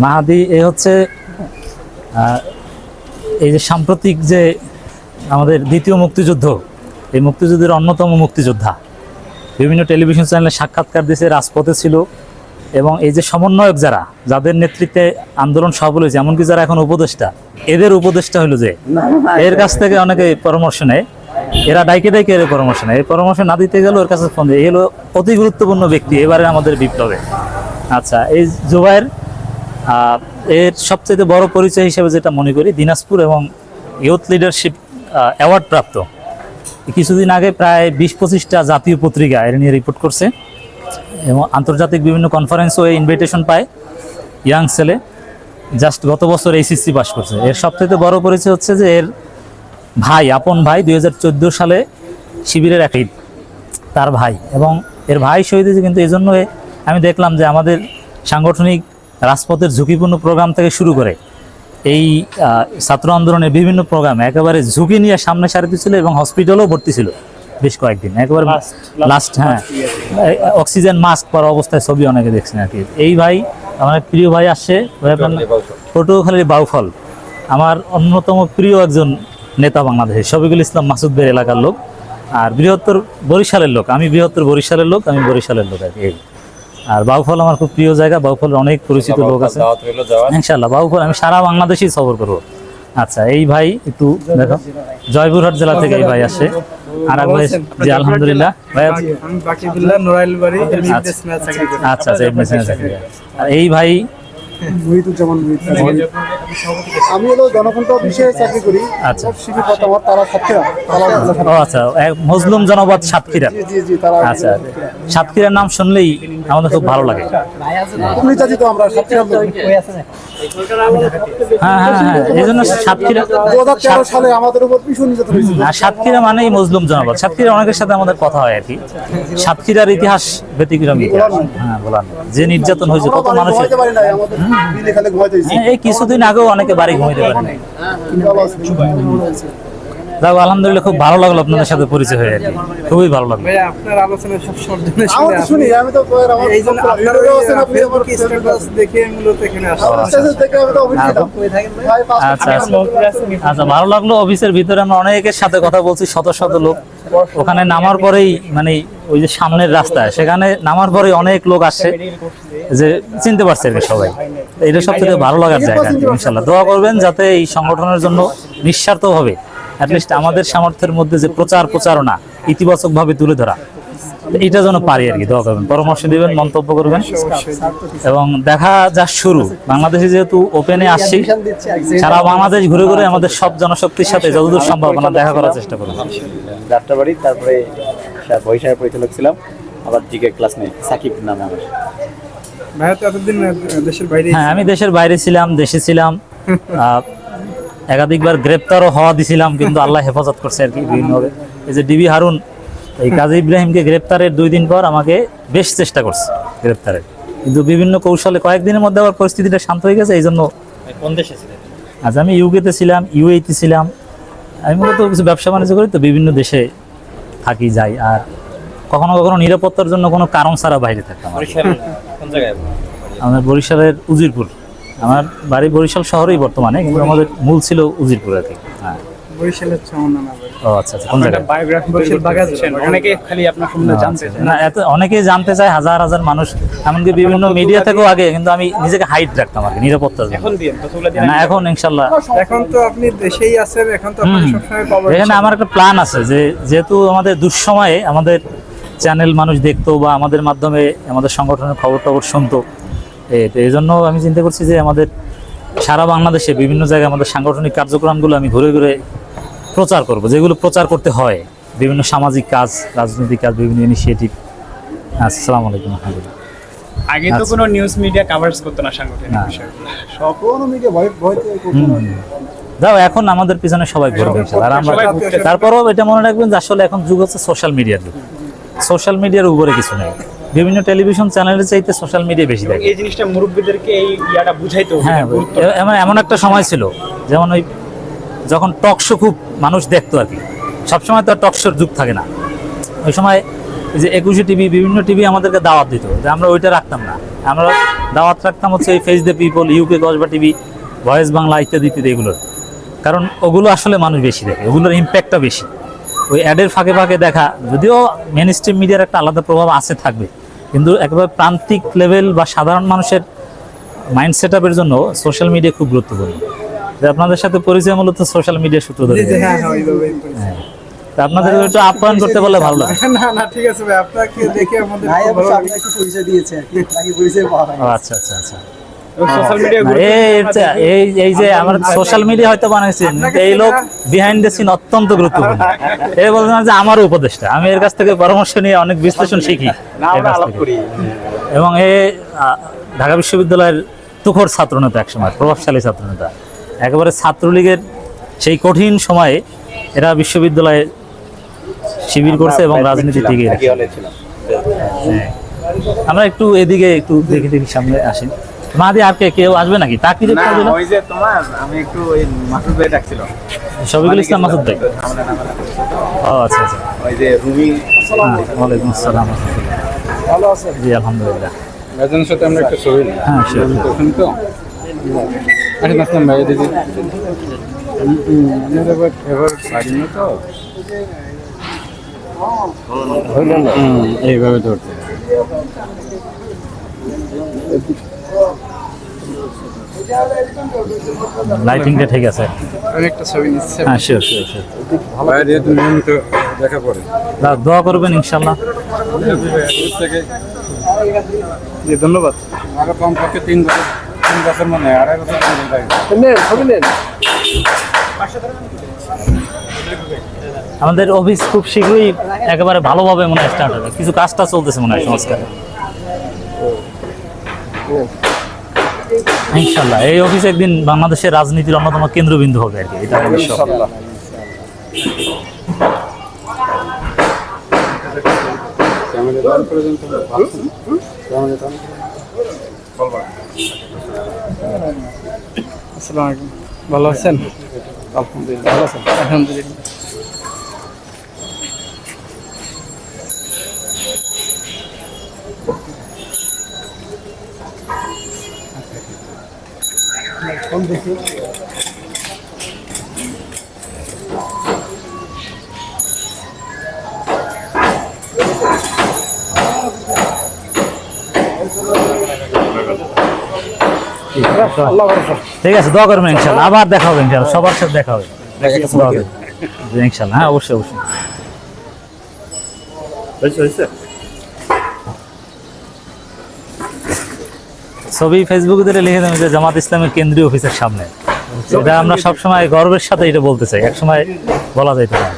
মাহাদি এ হচ্ছে এই যে সাম্প্রতিক যে আমাদের দ্বিতীয় মুক্তিযুদ্ধ এই মুক্তিযুদ্ধের অন্যতম মুক্তিযোদ্ধা বিভিন্ন টেলিভিশন চ্যানেলে সাক্ষাৎকার দিয়েছে রাজপথে ছিল এবং এই যে সমন্বয়ক যারা যাদের নেতৃত্বে আন্দোলন সফল হয়েছে এমনকি যারা এখন উপদেষ্টা এদের উপদেষ্টা হলো যে এর কাছ থেকে অনেকে পরামর্শ নেয় এরা ডাইকে ডাইকে এর পরামর্শ নেয় এই পরামর্শ না দিতে গেলে ওর কাছে ফোন দেয় এই হলো অতি গুরুত্বপূর্ণ ব্যক্তি এবারে আমাদের বিপ্লবে। আচ্ছা এই জুবাইর আহ, এর সবচেয়ে বড় পরিচয় হিসেবে যেটা মনে করি, দিনাজপুর এবং ইউথ লিডারশিপ অ্যাওয়ার্ড প্রাপ্ত। কিছুদিন আগে প্রায় বিশ পঁচিশটা জাতীয় পত্রিকা এর নিয়ে রিপোর্ট করছে এবং আন্তর্জাতিক বিভিন্ন কনফারেন্সও এই ইনভিটেশন পায় ইয়াং ছেলে জাস্ট গত বছর এইচএসসি পাস করছে। এর সবথেকে বড় পরিচয় হচ্ছে যে এর ভাই, আপন ভাই দুই হাজার চোদ্দ সালে শিবিরের এক তার ভাই। এবং এর ভাই শহীদ হয়েছে কিন্তু এই জন্য আমি দেখলাম যে আমাদের সাংগঠনিক রাজপথের ঝুঁকিপূর্ণ প্রোগ্রাম থেকে শুরু করে এই ছাত্র আন্দোলনের বিভিন্ন প্রোগ্রাম একেবারে ঝুঁকি নিয়ে সামনে সারিতে ছিল এবং হসপিটালেও ভর্তি ছিল বেশ কয়েকদিন। একেবারে লাস্ট হ্যাঁ। অক্সিজেন মাস্ক পরা অবস্থায় ছবি অনেকে দেখছেন আর কি। এই ভাই আমার প্রিয় ভাই আসছে পটুয়াখালীর বাউফল। আমার অন্যতম প্রিয় একজন নেতা বাংলাদেশের শফিকুল ইসলাম মাসুদ্দের এলাকার লোক। আর বৃহত্তর বরিশালের লোক আমি বৃহত্তর বরিশালের লোক আমি বরিশালের লোক আর কি। এই আর বাউফল আমার খুব প্রিয় জায়গা বাউফলের অনেক পরিচিত লোক আছে ইনশাল্লাহ বাউফল আমি সারা বাংলাদেশেই সফর করব আচ্ছা এই ভাই একটু দেখো জয়পুরহাট জেলা থেকে এই ভাই আসে আর এক ভাই জি আলহামদুলিল্লাহ ভাই আচ্ছা। আচ্ছা আচ্ছা। আর এই ভাই আমি হলো জনকণ্ঠ চাকরি করি। আচ্ছা। শিবির তারা সাতক্ষীরা ও আচ্ছা মজলুম জনপদ সাতক্ষীরা। জি জি জি তারা আচ্ছা সাতক্ষীরার নাম শুনলেই আমাদের খুব ভালো লাগে। আমরা সাতক্ষীরা হ্যাঁ হ্যাঁ হ্যাঁ এই জন্য সাতক্ষীরা দু হাজার তেরো সালে আমাদের উপর ভীষণ নির্যাতন হয়েছিল। সাতক্ষীরা মানেই মজলুম জনপদ। সাতক্ষীরা অনেকের সাথে আমাদের কথা হয় আর কি। সাতক্ষীরার ইতিহাস ব্যতিক্রম। ইতিহাস হ্যাঁ যে নির্যাতন হয়েছে কত মানুষের হ্যাঁ, এই কিছুদিন আগেও অনেকে বাড়ি ঘুমাইতে। যাক আলহামদুলিল্লাহ খুব ভালো লাগল আপনাদের সাথে পরিচয় হয়ে আর কি। খুবই ভালো লাগল। আপনার আলোচনা সব সর্জনে আমার তো শুনি আমি তো এই জন্য আপনার আছেন আপনি আমার স্ট্যাটাস দেখে মূলত এখানে আসা আমার স্টেটাস দেখে আমি তো অফিস ছিলাম। ভাই পাঁচ আচ্ছা আচ্ছা আচ্ছা ভালো লাগল অফিসের ভিতরে আমরা অনেকের সাথে কথা বলছি শত শত লোক। ওখানে নামার পরেই মানে ওই যে সামনের রাস্তা সেখানে নামার পরেই অনেক লোক আসে যে চিনতে পারছে সবাই। এটা সব থেকে ভালো লাগার জায়গা ইনশাল্লাহ দোয়া করবেন যাতে এই সংগঠনের জন্য নিঃস্বার্থভাবে অ্যাটলিস্ট আমাদের সামর্থ্যের মধ্যে যে প্রচার প্রচারণা ইতিবাচকভাবে তুলে ধরা। এটা যেন পারি আর কি দোয়া করবেন। পরামর্শ দিবেন মন্তব্য করবেন। এবং দেখা যা শুরু। বাংলাদেশে যেহেতু ওপেনে আসছি সারা বাংলাদেশ ঘুরে ঘুরে আমাদের সব জনশক্তির সাথে যতদূর সম্ভব আমরা দেখা করার চেষ্টা করব। যাত্রাবাড়ি তারপরে বরিশালের পরিচালক ছিলাম আবার জিকে ক্লাস নেই সাকিব নামে আমার দেশের বাইরে হ্যাঁ আমি দেশের বাইরে ছিলাম দেশে ছিলাম। একাধিকবার গ্রেপ্তারও হওয়া দিছিলাম কিন্তু আল্লাহ হেফাজত করছে আর কি বিভিন্নভাবে। এই যে ডিবি হারুন এই কাজী ইব্রাহিমকে গ্রেপ্তারের দুই দিন পর আমাকে বেশ চেষ্টা করছে গ্রেপ্তারের। কিন্তু বিভিন্ন কৌশলে কয়েকদিনের মধ্যে আবার পরিস্থিতিটা শান্ত হয়ে গেছে এই জন্য কোন দেশে ছিলেন? আজ আমি ইউকেতে ছিলাম ইউএতে ছিলাম। আমি মূলত কিছু ব্যবসা বাণিজ্য করি তো বিভিন্ন দেশে থাকি যাই। আর কখনো কখনো নিরাপত্তার জন্য কোনো কারণ ছাড়া বাইরে থাকতাম আর কি। বরিশাল কোন জায়গায়? আমাদের বরিশালের উজিরপুর। আমার বাড়ি বরিশাল শহরেই বর্তমানে কিন্তু আমাদের মূল ছিল উজিরপুর আর কি। হ্যাঁ। বরিশালের ও আচ্ছা আচ্ছা কোন জায়গায়? বায়োগ্রাফি অনেকে খালি আপনার সম্বন্ধে জানতে চায়। না এত অনেকেই জানতে চায় হাজার হাজার মানুষ এমনকি বিভিন্ন মিডিয়া থেকেও আগে কিন্তু আমি নিজেকে হাইট রাখতাম আর এখন না এখন ইনশাল্লাহ এখন তো আপনি দেশেই আছেন এখন তো আপনাকে সবসময় পাবো এখানে আমার একটা প্ল্যান আছে যে যেহেতু আমাদের দুঃসময়ে আমাদের চ্যানেল মানুষ দেখতো বা আমাদের মাধ্যমে আমাদের সংগঠনের খবর টবর শুনতো এই জন্য আমি চিন্তা করছি যে আমাদের সারা বাংলাদেশে বিভিন্ন জায়গায় আমাদের সাংগঠনিক কার্যক্রমগুলো আমি ঘুরে ঘুরে প্রচার করব যেগুলো প্রচার করতে হয়। বিভিন্ন সামাজিক কাজ রাজনৈতিক কাজ বিভিন্ন ইনিশিয়েটিভ আসসালামু আলাইকুম আগে তো আচ্ছা। কোনো নিউজ মিডিয়া কাভারেজ করতো না সাংগঠনিক কোনো মিডিয়া ভয় ভয় যাও এখন আমাদের পিছনে সবাই ঘুরবে ইনশাআল্লাহ। আর আমরা। তারপরেও এটা মনে রাখবেন যে আসলে এখন যুগ হচ্ছে সোশ্যাল মিডিয়ার যুগ। সোশ্যাল মিডিয়ার উপরে কিছু নেই। বিভিন্ন টেলিভিশন চ্যানেলের চাইতে সোশ্যাল মিডিয়া বেশি দেখে। এই জিনিসটা মুরব্বীদেরকে এই ইয়াটা বুঝাইতে হবে হ্যাঁ এমন একটা সময় ছিল যেমন ওই যখন টক শো খুব মানুষ দেখতো আর কি। সবসময় তো টক শোর যুগ থাকে না। ওই সময় যে একুশে টিভি বিভিন্ন টিভি আমাদেরকে দাওয়াত দিত, যে আমরা ওইটা রাখতাম না। আমরা দাওয়াত রাখতাম হচ্ছে এই ফেস দ্য পিপল ইউকে গজবা টিভি ভয়েস বাংলা ইত্যাদি ইত্যাদি এগুলোর। কারণ ওগুলো আসলে মানুষ বেশি দেখে, ওগুলোর ইম্প্যাক্টটা বেশি। ওই অ্যাডের ফাঁকে ফাঁকে দেখা, যদিও মেন স্ট্রিম মিডিয়ার একটা আলাদা প্রভাব আছে, থাকবে। কিন্তু একেবারে প্রান্তিক লেভেল বা সাধারণ মানুষের মাইন্ড সেট আপের জন্য সোশ্যাল মিডিয়া খুব গুরুত্বপূর্ণ। যে আপনাদের সাথে পরিচয় মূলত সোশ্যাল মিডিয়া সূত্র ধরে। হ্যাঁ হ্যাঁ আপনাদের একটু আপ্যায়ন করতে পারলে ভালো লাগে না না ঠিক আছে ভাই আপনাকে দেখে আমাদের ভাই আপনাকে একটু পরিচয় দিয়েছে বাকি পরিচয় পাওয়া হয় আচ্ছা আচ্ছা আচ্ছা। সোশ্যাল মিডিয়া না, এই এই- এই এই যে আমার সোশ্যাল মিডিয়া হয়তো বানাইছেন এই লোক বিহাইন্ড দ্য সিন অত্যন্ত গুরুত্বপূর্ণ। এই বলছেন যে আমার উপদেশটা আমি এর কাছ থেকে পরামর্শ নিয়ে অনেক বিশ্লেষণ শিখি। এবং এ ঢাকা বিশ্ববিদ্যালয়ের তুখর ছাত্রনেতা একসময় প্রভাবশালী ছাত্রনেতা। একেবারে ছাত্রলীগের সেই কঠিন সময়ে এরা বিশ্ববিদ্যালয়ে শিবির করছে এবং রাজনীতি টিকে ছিলাম। আমরা একটু এদিকে একটু দেখি দেখি সামনে আসি। মাদি আর কে কেউ আসবে নাকি? তা কি দেখতে হবে না? ওই যে তোমার আমি একটু ওই মাসুদ ভাই শফিকুল ইসলাম মাসুদ ভাই? ও আচ্ছা আচ্ছা। ওই যে রুমি। হ্যাঁ, ওয়ালাইকুম আসসালাম। ভালো আছে জি আলহামদুলিল্লাহ। সাথে আমরা একটা ছবি হ্যাঁ তো। আচ্ছা নাসলাম ভাই দিদি আপনার এবার এবার পারিনি তো হুম, এইভাবে ধরতে লাইটিংটা ঠিক আছে। আমি একটা ছবি নিচ্ছে। হ্যাঁ শিওর শিওর শিওর ভাই যেহেতু নিয়মিত দেখা পড়ে না দোয়া করবেন ইনশাল্লাহ। দূর থেকে ধন্যবাদ আরও কমপক্ষে তিন বছর। তিন বছর মানে আড়াই বছর ধরে দেখা গেছে। নেন ছবি নেন আমাদের অফিস খুব শীঘ্রই একেবারে ভালোভাবে মনে হয় স্টার্ট হবে কিছু কাজটা চলতেছে মনে হয় সংস্কারে ইনশাল্লাহ এই অফিস একদিন বাংলাদেশের রাজনীতির অন্যতম কেন্দ্রবিন্দু হবে আর কি এটা। ক্যামেরা পর্যন্ত ভালো ক্যামেরা দান আসসালামু আলাইকুম। ভালো আছেন? আলহামদুলিল্লাহ। ভালো আছেন? আলহামদুলিল্লাহ। ঠিক আছে দোয়া করবেন ইনশাল্লাহ আবার দেখা হবে ইনশাল্লাহ সবার সাথে দেখা হবে। ইনশাল্লাহ হ্যাঁ অবশ্যই অবশ্যই। ছবি ফেসবুকে দিলে লিখে দেবেন যে জামাত ইসলামের কেন্দ্রীয় অফিসের সামনে। এটা আমরা সবসময় গর্বের সাথে এটা বলতে চাই। একসময় বলা যাইতে পারে।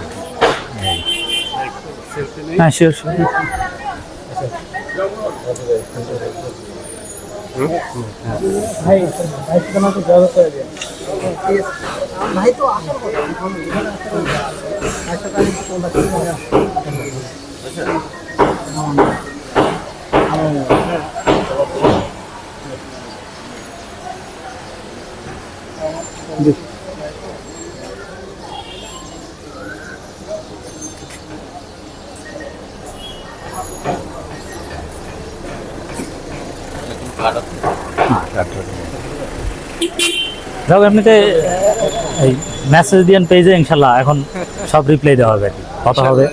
হ্যাঁ শিওর শিওর ভাই ভাই তোমাকে জড়ো করে দেন ভাই তো আসার কথা আচ্ছা যাক এমনিতে এই মেসেজ দিয়ান পেজে ইনশাল্লাহ এখন সব রিপ্লাই দেওয়া হবে আর কি কথা হবে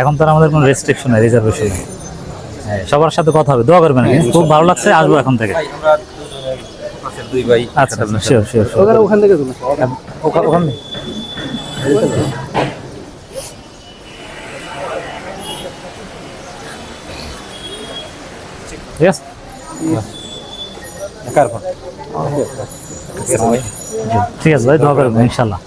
এখন তো আর আমাদের কোনো রেস্ট্রিকশন নেই রিজার্ভেশন নেই। হ্যাঁ, সবার সাথে কথা হবে দোয়া করবেন কি। খুব ভালো লাগছে আসব এখন থেকে। আচ্ছা শিওর শিওর ওখান থেকে ওখানে ঠিক আছে। কার ফোন জি, ঠিক আছে ভাই দোয়া করবেন ইনশাল্লাহ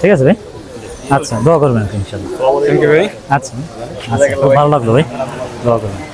ঠিক আছে ভাই? আচ্ছা দোয়া করবেন ইনশাল্লাহ থ্যাংক ইউ ভাই। আচ্ছা আচ্ছা খুব ভালো লাগল ভাই। দোয়া করবেন।